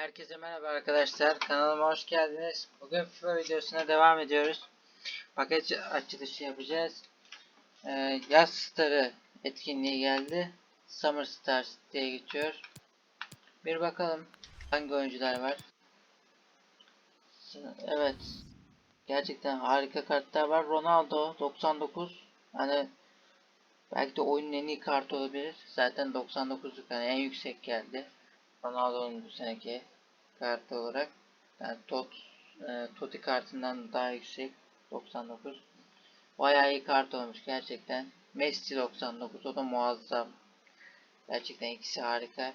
Herkese merhaba arkadaşlar. Kanalıma hoş geldiniz. Bugün FIFA videosuna devam ediyoruz. Paket açılışı yapacağız. Ee, yaz starı etkinliği geldi. Summer Stars diye geçiyor. Bir bakalım hangi oyuncular var. Evet. Gerçekten harika kartlar var. Ronaldo 99. Hani belki de oyunun en iyi kartı olabilir. Zaten 99'luk yani en yüksek geldi. Ronaldo'nun bu seneki kartı olarak yani Tot e, Totti kartından daha yüksek 99 bayağı iyi kart olmuş gerçekten. Messi 99 o da muazzam. Gerçekten ikisi harika.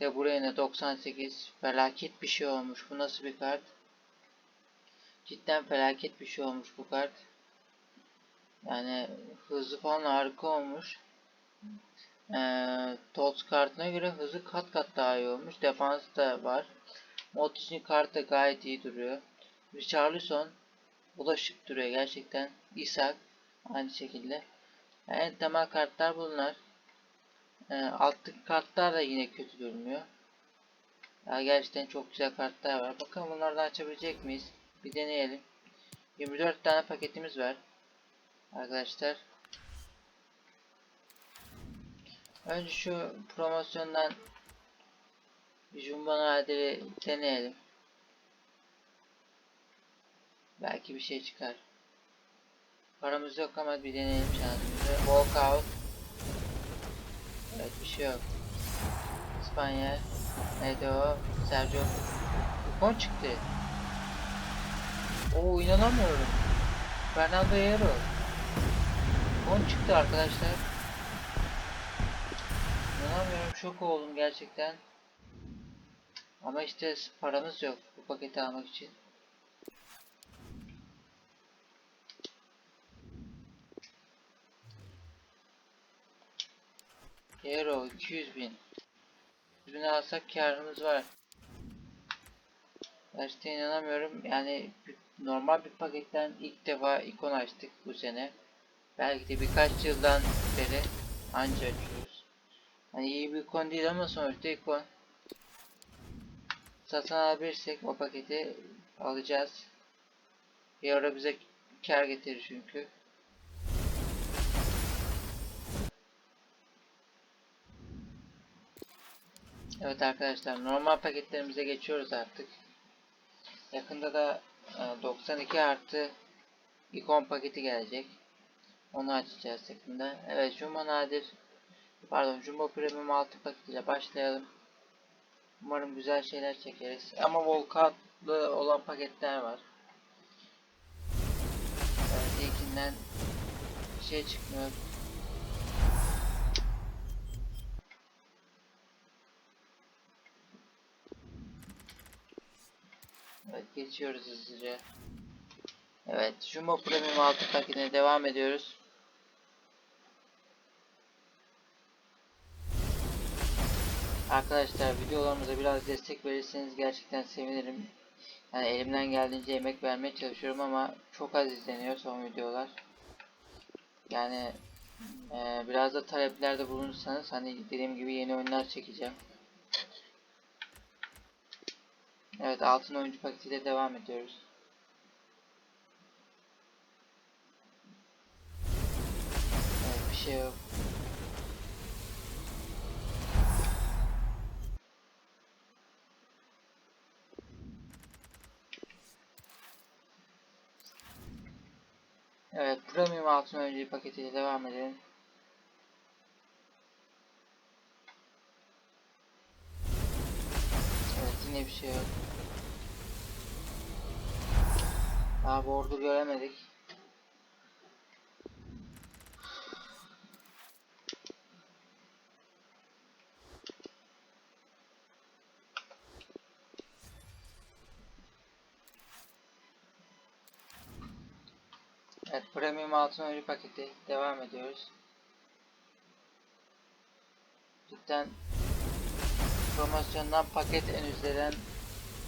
De buraya ne 98 felaket bir şey olmuş. Bu nasıl bir kart? Cidden felaket bir şey olmuş bu kart. Yani hızlı falan harika olmuş ee, Tots kartına göre hızı kat kat daha iyi olmuş. Defans da var. Modric'in kartı da gayet iyi duruyor. Richarlison bu duruyor gerçekten. Isak aynı şekilde. En temel kartlar bunlar. Ee, alttaki kartlar da yine kötü durmuyor. Ya gerçekten çok güzel kartlar var. Bakalım bunlardan açabilecek miyiz? Bir deneyelim. 24 tane paketimiz var. Arkadaşlar. Önce şu promosyondan Jumbo Nadir'i deneyelim. Belki bir şey çıkar. Paramız yok ama bir deneyelim şansımızı. Walkout. Evet bir şey yok. İspanya. Neydi o? Sergio. Kupon çıktı. Oo inanamıyorum. Fernando Hierro. Kupon çıktı arkadaşlar. İnanamıyorum şok oldum gerçekten. Ama işte paramız yok bu paketi almak için. Euro 200 bin. 100 bin alsak karımız var. Gerçekten inanamıyorum. Yani normal bir paketten ilk defa ikon açtık bu sene. Belki de birkaç yıldan beri anca açıyoruz. Hani iyi bir ikon değil ama sonuçta ikon satın alabilirsek o paketi alacağız. Bir ara bize kar getirir çünkü. Evet arkadaşlar normal paketlerimize geçiyoruz artık. Yakında da 92 artı ikon paketi gelecek. Onu açacağız yakında. Evet Jumbo Nadir pardon Jumbo Premium 6 paketiyle başlayalım. Umarım güzel şeyler çekeriz. Ama volkanlı olan paketler var. Evet, ilkinden bir şey çıkmıyor. Evet geçiyoruz hızlıca. Evet Jumbo Premium 6 paketine devam ediyoruz. Arkadaşlar videolarımıza biraz destek verirseniz gerçekten sevinirim. Yani elimden geldiğince emek vermeye çalışıyorum ama çok az izleniyor son videolar. Yani e, biraz da taleplerde bulunursanız hani dediğim gibi yeni oyunlar çekeceğim. Evet altın oyuncu paketiyle devam ediyoruz. Evet bir şey yok. Evet, Premium altın önceliği paketiyle devam edelim. Evet, yine bir şey yok. Daha board'u göremedik. Evet, Premium altın oyuncu paketi devam ediyoruz. Cidden promosyondan paket en üzerinden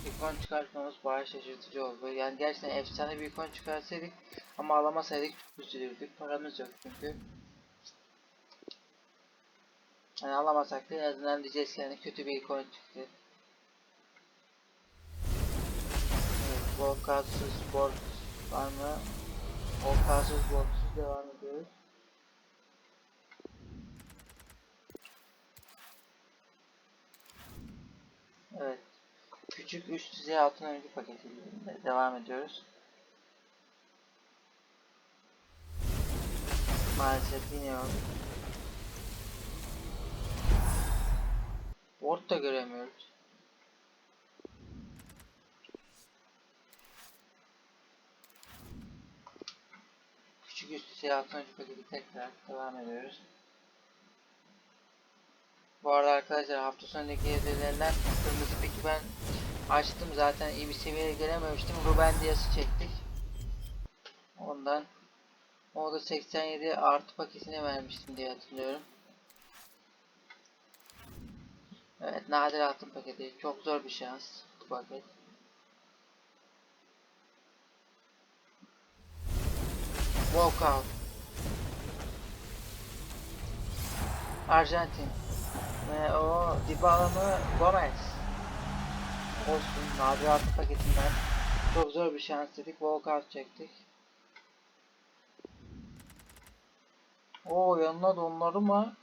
ikon çıkartmamız bayağı şaşırtıcı oldu. Yani gerçekten efsane bir ikon çıkarsaydık ama alamasaydık üzülürdük. Paramız yok çünkü. Yani alamasak da en azından diyeceğiz yani kötü bir ikon çıktı. Volkansız board var mı? Volkansız boardsuz devam ediyoruz. Evet. Küçük üst düzey altın oyuncu paketiyle devam ediyoruz. Maalesef yine. Board da göremiyoruz. Altın oyuncu paketi tekrar devam ediyoruz. Bu arada arkadaşlar hafta sonundaki hediyelerinden kırmızı peki ben açtım zaten iyi bir seviyeye gelememiştim. Ruben Dias'ı çektik. Ondan o da 87 artı paketini vermiştim diye hatırlıyorum. Evet nadir altın paketi. Çok zor bir şans bu paket. Walkout. Arjantin. Ve o Dybala mı Gomez. Olsun nadir altın paketinden. Çok zor bir şans dedik. Walkout çektik. Oo yanına donları mı?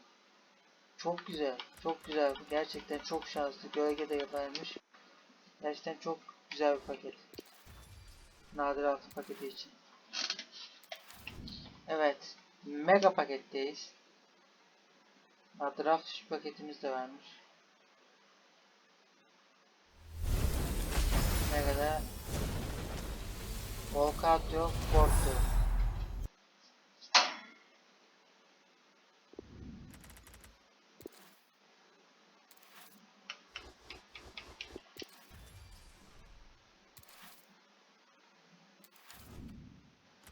Çok güzel. Çok güzel. Gerçekten çok şanslı. Gölgede yapılmış. Gerçekten çok güzel bir paket. Nadir altın paketi için. Evet. Mega paketteyiz. Ha, draft paketimiz de varmış. Mega'da Walkout yok, Ford yok.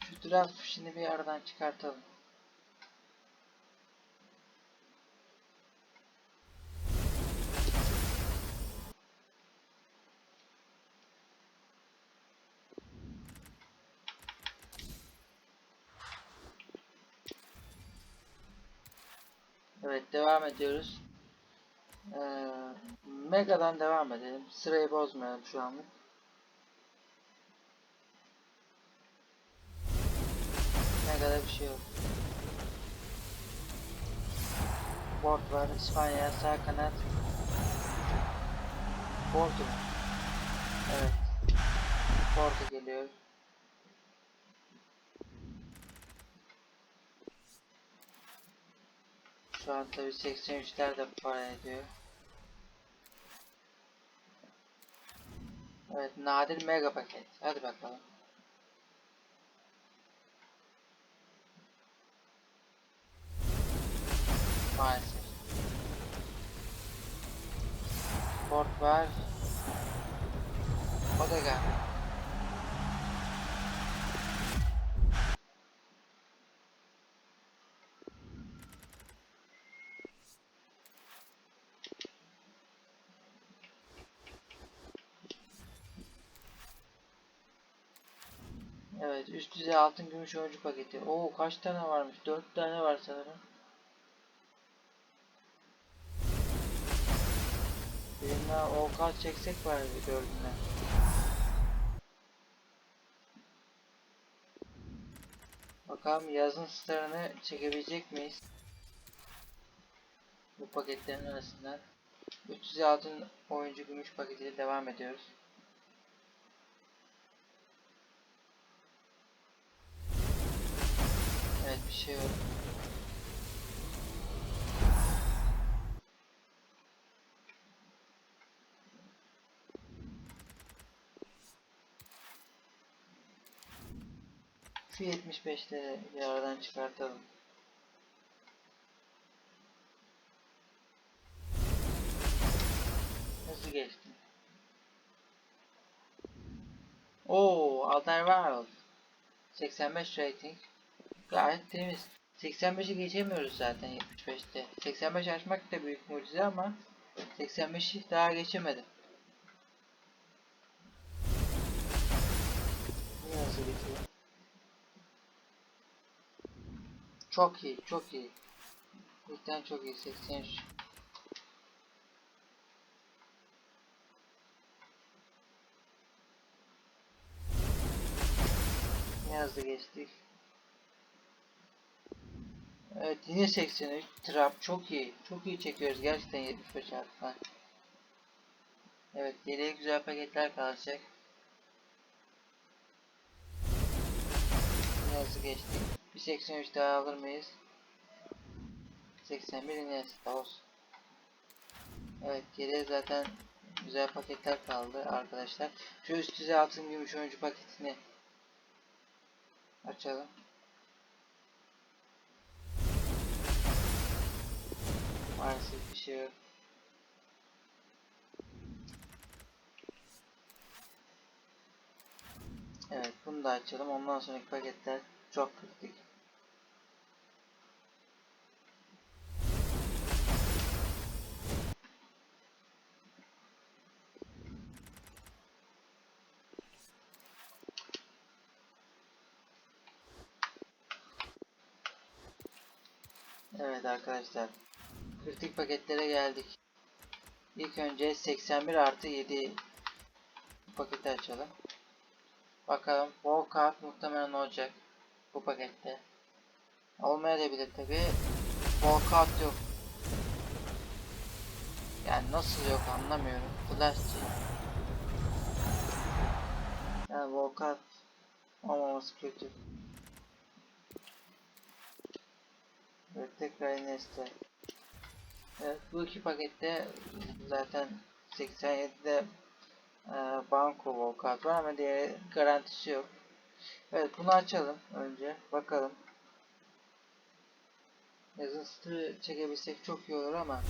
Şu draft fişini bir aradan çıkartalım. Evet devam ediyoruz. Ee, Mega'dan devam edelim. Sırayı bozmayalım şu anlık. Mega'da bir şey yok. Board var. İspanya sağ kanat. Porto. Evet. Porto geliyor. Şu an tabi 83'ler de para ediyor. Evet nadir mega paket. Hadi bakalım. Maalesef. Port var. Odegaard. Evet üst düzey altın gümüş oyuncu paketi. Oo kaç tane varmış? 4 tane var sanırım. Birine o kart çeksek var bir dördüne. Bakalım yazın starını çekebilecek miyiz? Bu paketlerin arasından. 300 altın oyuncu gümüş paketiyle devam ediyoruz. Şey yok. Şu 75'leri bir aradan çıkartalım. Hızlı geçtim. Oo, Alderweireld. 85 rating. Gayet temiz. 85'i geçemiyoruz zaten 75'te. 85 açmak da büyük mucize ama 85'i daha geçemedim. Bu Nasıl geçiyor? Çok iyi, çok iyi. Cidden çok iyi. 83. hızlı geçtik. Evet yine 83. Trap çok iyi. Çok iyi çekiyoruz gerçekten 75 artılar. Evet geriye güzel paketler kalacak. Yine hızlı geçtik. Bir 83 daha alır mıyız? 81 yine olsun. Evet geriye zaten güzel paketler kaldı arkadaşlar. Şu üst düzey altın gümüş oyuncu paketini açalım. Maalesef bir şey yok. Evet bunu da açalım. Ondan sonraki paketler çok kritik. Evet arkadaşlar. Kritik paketlere geldik. İlk önce 81 artı 7 paketi açalım. Bakalım walkout muhtemelen olacak bu pakette. Olmayabilir tabi. Walkout yok. Yani nasıl yok anlamıyorum. Flashçı. Yani walkout olmaması kötü. Evet tekrar Iniesta. Evet bu iki pakette zaten 87'de e, banko walkout var ama diğer garantisi yok. Evet bunu açalım önce bakalım. Yazısı çekebilsek çok iyi olur ama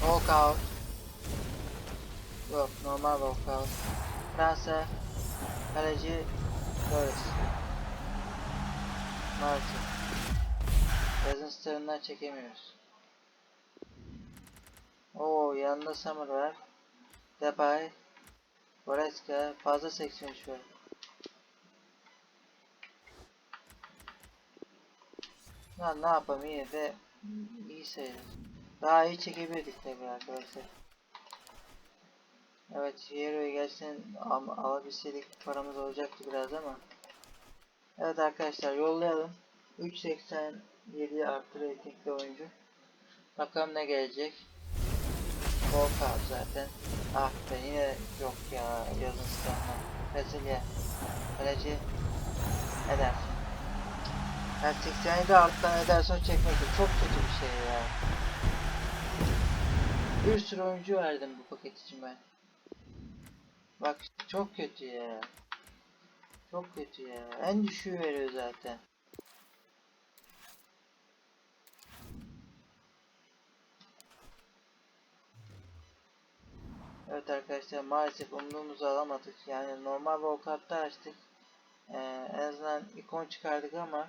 walkout yok normal walkout Fransa kaleci Torres Martin Yazın starından çekemiyoruz. Oo yanında Summer var. Depay. Goretzka. Fazla 83 var. Lan ne yapalım yine de iyi sayılır. Daha iyi çekebilirdik tabii arkadaşlar. Evet Fiero'yu gerçekten al alabilseydik paramız olacaktı biraz ama. Evet arkadaşlar yollayalım. 3.87 artı ratingli oyuncu. Bakalım ne gelecek. Volkan zaten. Ah be yine yok ya yazın sıkıntı. Brezilya. Kaleci. Ederson. Yani 87 alttan Ederson çekmek de çok kötü bir şey ya. Bir sürü oyuncu verdim bu paket için ben. Bak çok kötü ya. Çok kötü ya. En düşüğü veriyor zaten. Evet arkadaşlar maalesef umduğumuzu alamadık. Yani normal walkout'ta açtık. Ee, en azından ikon çıkardık ama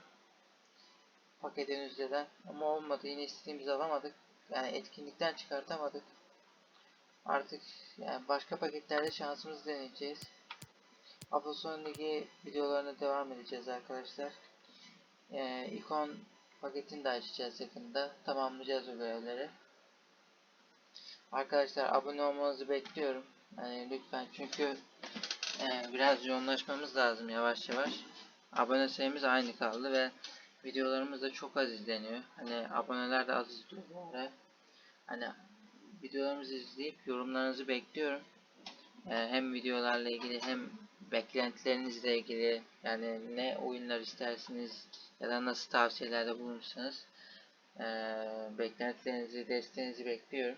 paketin üzerinden ama olmadı. Yine istediğimizi alamadık. Yani etkinlikten çıkartamadık. Artık yani başka paketlerde şansımızı deneyeceğiz. Hafta sonu ligi videolarına devam edeceğiz arkadaşlar. Ee, ikon paketini de açacağız yakında. Tamamlayacağız o görevleri. Arkadaşlar abone olmanızı bekliyorum. Yani lütfen çünkü e, biraz yoğunlaşmamız lazım yavaş yavaş. Abone sayımız aynı kaldı ve videolarımız da çok az izleniyor. Hani aboneler de az izliyor bu ara. Hani videolarımızı izleyip yorumlarınızı bekliyorum. E, hem videolarla ilgili hem beklentilerinizle ilgili yani ne oyunlar istersiniz ya da nasıl tavsiyelerde bulunursanız e, beklentilerinizi, desteğinizi bekliyorum.